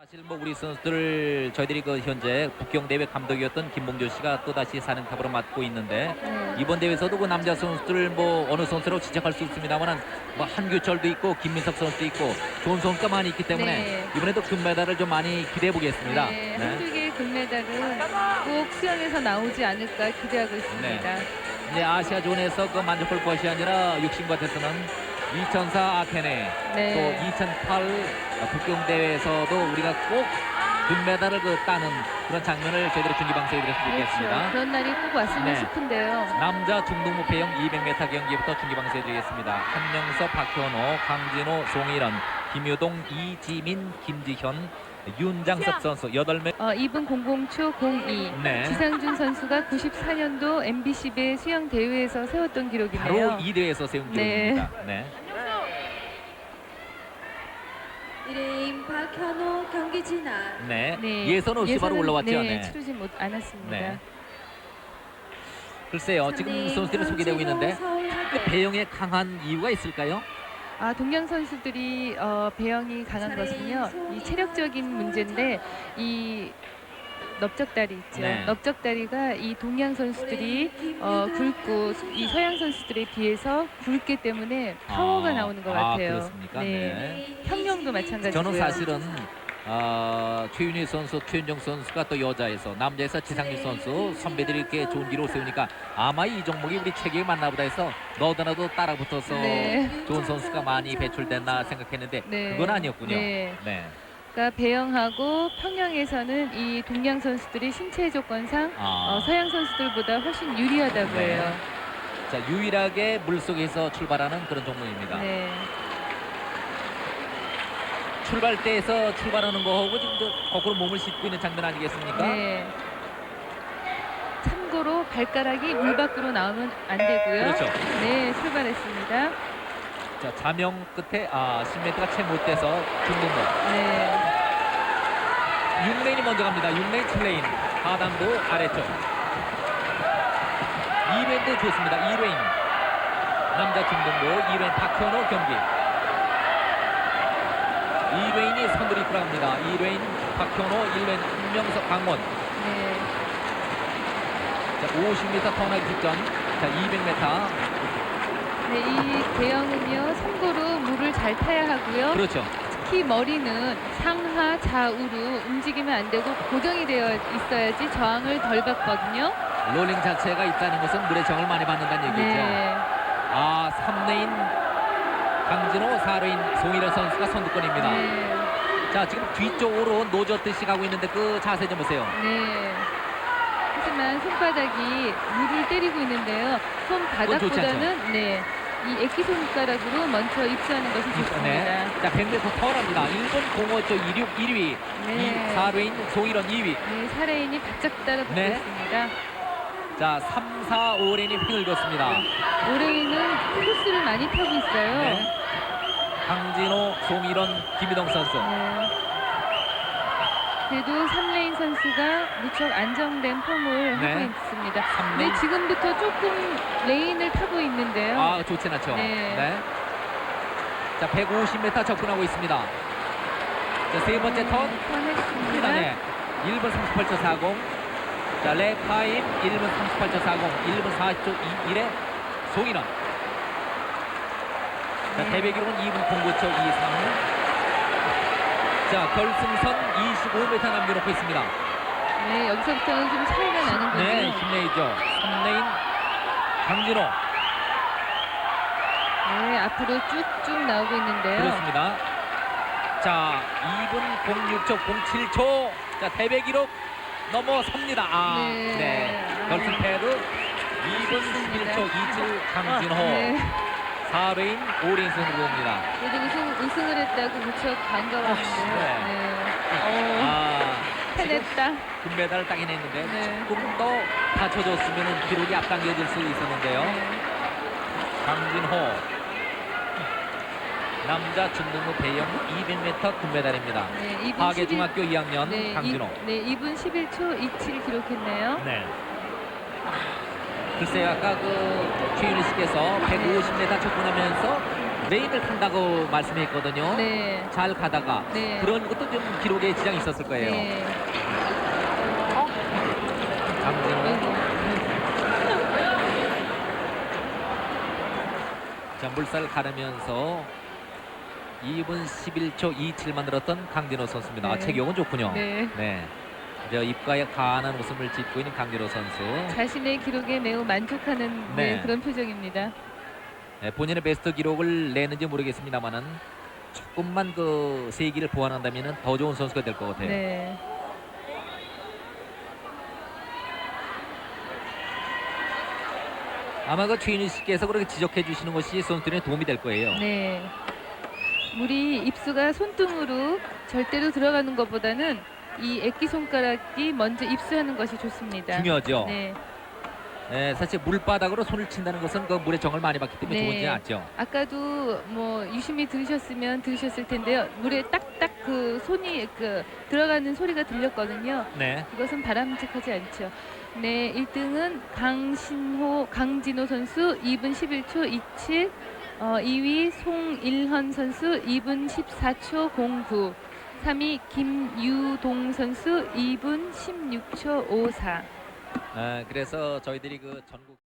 사실 뭐 우리 선수들 저희들이 그 현재 북경 대회 감독이었던 김봉조 씨가 또 다시 사령탑으로 맡고 있는데 네. 이번 대회에서도 그 남자 선수들 뭐 어느 선수로 지적할 수 있습니다만은 뭐 한규철도 있고 김민석 선수도 있고 좋은 선수가 많이 있기 때문에 네. 이번에도 금메달을 좀 많이 기대해 보겠습니다. 네, 네. 한두 개의 금메달은 꼭 수영에서 나오지 않을까 기대하고 있습니다. 이제 아시아 존에서 그 만족할 것이 아니라 육신과태에서는 2004 아테네 네. 또2008 북경 대회에서도 우리가 꼭 금메달을 그 따는 그런 장면을 저희들이 중계방송에 드렸으면 그렇죠. 좋겠습니다. 그런 날이 꼭 왔으면 네. 싶은데요. 남자 중등부 배영 200m 경기부터 중계방송해 드리겠습니다. 한명섭, 박현호, 강진호, 송일원, 김효동, 이지민, 김지현, 윤장섭 선수 8명 어, 2분 00초 02. 네. 지상준 선수가 94년도 MBC배 수영 대회에서 세웠던 기록이네요. 바로 이 대회에서 세운 네. 기록입니다. 네. 이레인 박현호 경기 진안 네. 네. 예선 없이 바로 예선은, 올라왔죠. 네, 네. 치르지 못 않았습니다. 네. 글쎄요. 지금 선수들이 소개되고 있는데 그 배영에 강한 이유가 있을까요? 아, 동양 선수들이 어, 배영이 강한 것은요. 이 체력적인 문제인데 이 넓적다리 있죠. 네. 넓적다리가 이 동양 선수들이 어, 굵고 이 서양 선수들에 비해서 굵기 때문에 파워가 아, 나오는 것 아, 같아요. 그렇습니까? 네. 네. 평영도 마찬가지고요. 저는 사실은 어, 최윤희 선수, 최윤정 선수가 또 여자에서 남자에서 지상률 선수 선배들이 이렇게 좋은 기록을 세우니까 아마 이 종목이 우리 체계에 맞나 보다 해서 너도나도 따라붙어서 네. 좋은 선수가 많이 배출됐나 생각했는데 네. 그건 아니었군요. 네. 네. 그러니까 배영하고 평영에서는 이 동양 선수들이 신체 조건상 아. 어, 서양 선수들보다 훨씬 유리하다고 네. 해요. 자, 유일하게 물속에서 출발하는 그런 종목입니다. 네. 출발대에서 출발하는 거하고 지금 저 거꾸로 몸을 싣고 있는 장면 아니겠습니까? 네. 참고로 발가락이 물 밖으로 나오면 안 되고요. 그렇죠. 네, 출발했습니다. 자, 자명 끝에 아, 10m가 채 못 돼서 중등부. 네. 6레인이 먼저 갑니다. 6레인, 7레인. 하단부 아래쪽. 2레인도 좋습니다. 2레인. 남자 중등부 2레인 박현호 경기. 2레인이 선두리 들어갑니다. 2레인 박현호, 1레인 한명석 강원. 네. 자, 50m 턴하기 직전. 자, 200m. 네, 이 배영은요, 참고로 물을 잘 타야 하고요. 그렇죠. 특히 머리는 상하 좌우로 움직이면 안 되고 고정이 되어 있어야지 저항을 덜 받거든요. 롤링 자체가 있다는 것은 물에 정을 많이 받는다는 얘기죠. 네. 아, 3레인 강진호, 4레인 송일현 선수가 선두권입니다. 네. 자, 지금 뒤쪽으로 노젓듯이 가고 있는데 그 자세 좀 보세요. 네. 하지만 손바닥이 물을 때리고 있는데요. 손바닥보다는 네. 이 액기 손가락으로 먼저 입수하는 것이 좋습니다. 네. 자, 100m 턴합니다. 일본 05조 26 1위, 네. 4레인 송일현 2위. 네, 사레인이 바짝 따라붙고 네. 자, 3, 4, 5레인이 획을 걷습니다. 올해는 코스를 많이 타고 있어요. 네. 강진호, 송일원, 김희동 선수. 네. 그래도 3레인 선수가 무척 안정된 폼을 네. 하고 있습니다. 삼 네, 레인. 지금부터 조금 레인을 타고 있는데요. 아, 좋진 않죠. 네. 자, 150m 접근하고 있습니다. 자, 세 번째 턴. 턴했습니다. 네. 1분 38초 40. 자, 랩타임 1분 38초 40. 1분 40초 21에 송인원. 자, 네. 대회 기록은 2분 09초 23. 자, 결승선 25m 남겨놓고 있습니다. 네, 여기서부터는 좀 차이가 나는군요. 네, 힘내이죠. 3레인 강진호. 네, 앞으로 쭉쭉 나오고 있는데요. 그렇습니다. 자, 2분 06초 07초. 자, 대회 기록 넘어섭니다. 아, 네. 네. 결승 패드 2분 11초 27 강진호. 네. 4레인 5레인 승부입니다. 그래도 우승, 우승을 했다고 무척 반가웠는데요. 네. 네. 어, 아, 지금 해냈다. 금메달을 따긴 했는데 네. 조금 더 받쳐줬으면 기록이 앞당겨질 수 있었는데요. 네. 강진호 남자 중등부 배영 200m 금메달입니다. 네, 2분 하계 11 중학교 2학년 네, 강진호. 이, 네, 2분 11초 27 기록했네요. 네. 글쎄요, 아까 그 최윤희 씨께서 네. 150m 접근하면서 레인을 탄다고 말씀했거든요. 네. 잘 가다가 네. 그런 것도 좀 기록에 지장이 있었을 거예요. 네. 강진호. 아이고. 자, 물살 가르면서 2분 11초 27 만들었던 강진호 선수입니다. 아, 네. 체격은 좋군요. 네. 네. 저 입가에 환한 웃음을 짓고 있는 강진호 선수. 자신의 기록에 매우 만족하는 네, 네. 그런 표정입니다. 네, 본인의 베스트 기록을 내는지 모르겠습니다만은 조금만 그 세기를 보완한다면은 더 좋은 선수가 될 것 같아요. 네. 아마 그 최윤희 씨께서 그렇게 지적해 주시는 것이 선수들에 도움이 될 거예요. 네. 물이 입수가 손등으로 절대로 들어가는 것보다는 이 액기 손가락이 먼저 입수하는 것이 좋습니다. 중요하죠. 네. 네, 사실 물바닥으로 손을 친다는 것은 그 물에 정을 많이 받기 때문에 네. 좋지 않죠. 아까도 뭐 유심히 들으셨으면 들으셨을 텐데요. 물에 딱딱 그 손이 그 들어가는 소리가 들렸거든요. 네. 그것은 바람직하지 않죠. 네, 1등은 강신호, 강진호 선수 2분 11초 27. 어, 2위 송일헌 선수 2분 14초 09. 3위 김유동 선수 2분 16초 54. 아, 그래서 저희들이 그 전국